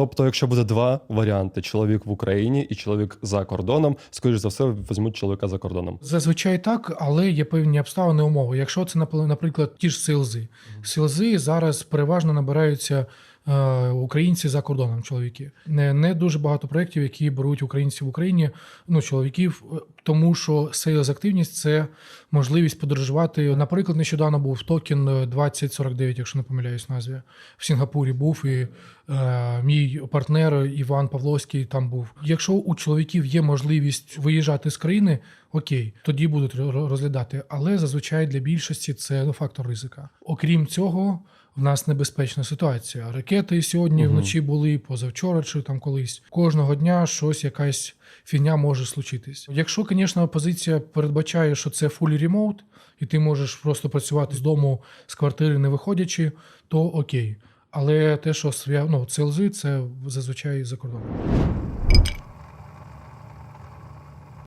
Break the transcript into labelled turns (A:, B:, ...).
A: Тобто, якщо буде два варіанти: чоловік в Україні і чоловік за кордоном, скоріш за все, візьмуть чоловіка за кордоном.
B: Зазвичай так, але є певні обставини умови. Якщо це наприклад ті ж сілзи, сілзи зараз переважно набираються. Е, Українці за кордоном, чоловіки. Не, не дуже багато проєктів, які беруть українців в Україні, ну чоловіків, е, тому що сейлз активність це можливість подорожувати. Наприклад, нещодавно був токен е, 2049, якщо не помиляюсь назві. В Сінгапурі був і е, мій партнер Іван Павловський там був. Якщо у чоловіків є можливість виїжджати з країни, окей, тоді будуть розглядати. Але зазвичай для більшості це ну, фактор ризика. Окрім цього. В нас небезпечна ситуація. Ракети сьогодні
A: Мгм.
B: вночі були, позавчора чи там колись. Кожного дня щось якась фігня може случитись. Якщо, звісно, позиція передбачає, що це fully remote, і ти можеш просто працювати з дому з квартири, не виходячи, то окей. Але те, що ну, це лзи, це зазвичай за кордоном.